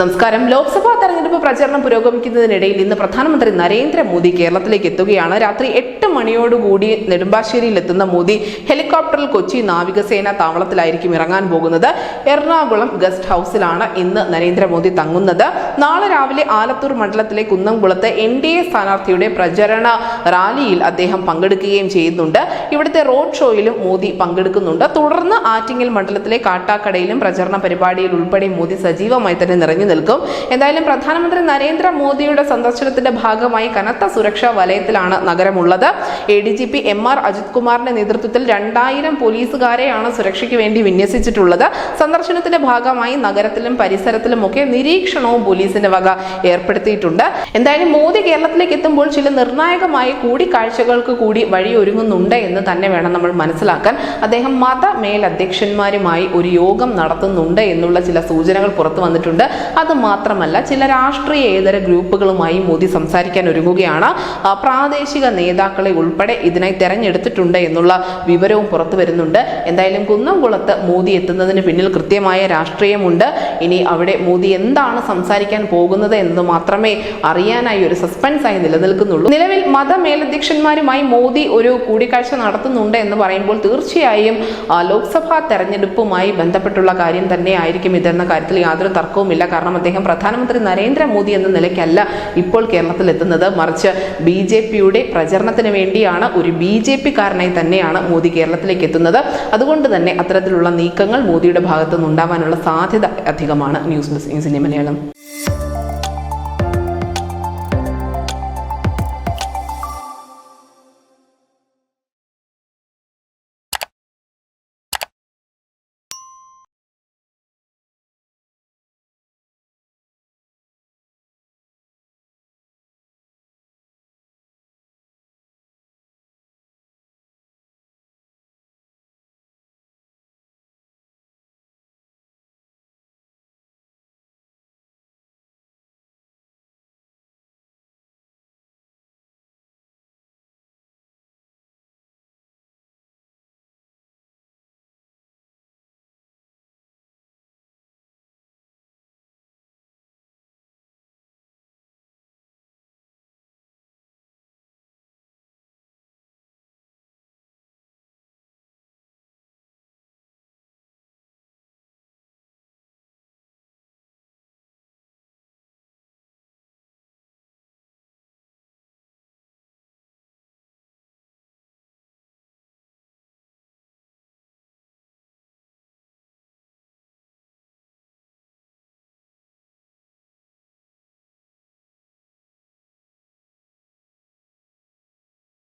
നമസ്കാരം. ലോക്സഭാ തെരഞ്ഞെടുപ്പ് പ്രചരണം പുരോഗമിക്കുന്നതിനിടയിൽ ഇന്ന് പ്രധാനമന്ത്രി നരേന്ദ്രമോദി കേരളത്തിലേക്ക് എത്തുകയാണ്. രാത്രി എട്ട് മണിയോടുകൂടി നെടുമ്പാശ്ശേരിയിൽ എത്തുന്ന മോദി ഹെലികോപ്റ്ററിൽ കൊച്ചി നാവികസേന താവളത്തിലായിരിക്കും ഇറങ്ങാൻ പോകുന്നത്. എറണാകുളം ഗസ്റ്റ് ഹൌസിലാണ് ഇന്ന് നരേന്ദ്രമോദി തങ്ങുന്നത്. നാളെ രാവിലെ ആലത്തൂർ മണ്ഡലത്തിലെ കുന്നംകുളത്ത് എൻ ഡി എ സ്ഥാനാർത്ഥിയുടെ പ്രചരണ റാലിയിൽ അദ്ദേഹം പങ്കെടുക്കുകയും ചെയ്യുന്നുണ്ട്. ഇവിടുത്തെ റോഡ് ഷോയിലും മോദി പങ്കെടുക്കുന്നുണ്ട്. തുടർന്ന് ആറ്റിങ്ങൽ മണ്ഡലത്തിലെ കാട്ടാക്കടയിലും പ്രചരണ പരിപാടിയിൽ ഉൾപ്പെടെ മോദി സജീവമായി തന്നെ നിറഞ്ഞു നിൽക്കും. എന്തായാലും പ്രധാനമന്ത്രി നരേന്ദ്രമോദിയുടെ സന്ദർശനത്തിന്റെ ഭാഗമായി കനത്ത സുരക്ഷാ വലയത്തിലാണ് നഗരമുള്ളത്. A D G P M R Ajith കുമാറിന്റെ നേതൃത്വത്തിൽ രണ്ടായിരം പോലീസുകാരെയാണ് സുരക്ഷയ്ക്ക് വേണ്ടി വിന്യസിച്ചിട്ടുള്ളത്. സന്ദർശനത്തിന്റെ ഭാഗമായി നഗരത്തിലും പരിസരത്തിലുമൊക്കെ നിരീക്ഷണവും പോലീസിന്റെ വക ഏർപ്പെടുത്തിയിട്ടുണ്ട്. എന്തായാലും മോദി കേരളത്തിലേക്ക് എത്തുമ്പോൾ ചില നിർണായകമായ കൂടിക്കാഴ്ചകൾക്ക് കൂടി വഴിയൊരുങ്ങുന്നുണ്ട് എന്ന് തന്നെ വേണം നമ്മൾ മനസ്സിലാക്കാൻ. അദ്ദേഹം മത മേലധ്യക്ഷന്മാരുമായി ഒരു യോഗം നടത്തുന്നുണ്ട് എന്നുള്ള ചില സൂചനകൾ പുറത്തു വന്നിട്ടുണ്ട്. അത് മാത്രമല്ല ചില രാഷ്ട്രീയേതര ഗ്രൂപ്പുകളുമായി മോദി സംസാരിക്കാൻ ഒരുങ്ങുകയാണ്. പ്രാദേശിക നേതാക്കളെ ഉൾപ്പെടെ ഇതിനായി തെരഞ്ഞെടുത്തിട്ടുണ്ട് എന്നുള്ള വിവരവും പുറത്തു വരുന്നുണ്ട്. എന്തായാലും കുന്നംകുളത്ത് മോദി എത്തുന്നതിന് പിന്നിൽ കൃത്യമായ രാഷ്ട്രീയമുണ്ട്. ഇനി അവിടെ മോദി എന്താണ് സംസാരിക്കാൻ പോകുന്നത് എന്നത് മാത്രമേ അറിയാനായി ഒരു സസ്പെൻസ് ആയി നിലനിൽക്കുന്നുള്ളൂ. നിലവിൽ മതമേലധ്യക്ഷന്മാരുമായി മോദി ഒരു കൂടിക്കാഴ്ച നടത്തുന്നുണ്ട് എന്ന് പറയുമ്പോൾ തീർച്ചയായും ലോക്സഭാ തെരഞ്ഞെടുപ്പുമായി ബന്ധപ്പെട്ടുള്ള കാര്യം തന്നെ ആയിരിക്കും ഇതെന്ന കാര്യത്തിൽ യാതൊരു തർക്കവുമില്ല. കാരണം അദ്ദേഹം പ്രധാനമന്ത്രി നരേന്ദ്രമോദി എന്ന നിലയ്ക്കല്ല ഇപ്പോൾ കേരളത്തിൽ എത്തുന്നത് മറിച്ച് ബി ജെ പിയുടെ പ്രചരണത്തിന് വേണ്ടിയാണ് ഒരു ബി ജെ പി കാരനായി തന്നെയാണ് മോദി കേരളത്തിലേക്ക് എത്തുന്നത്. അതുകൊണ്ട് തന്നെ അത്തരത്തിലുള്ള നീക്കങ്ങൾ മോദിയുടെ ഭാഗത്തു നിന്നുണ്ടാവാനുള്ള സാധ്യത അധികമാണ്. ന്യൂസ് ഡെസ്ക് ന്യൂസിന്റെ മലയാളം.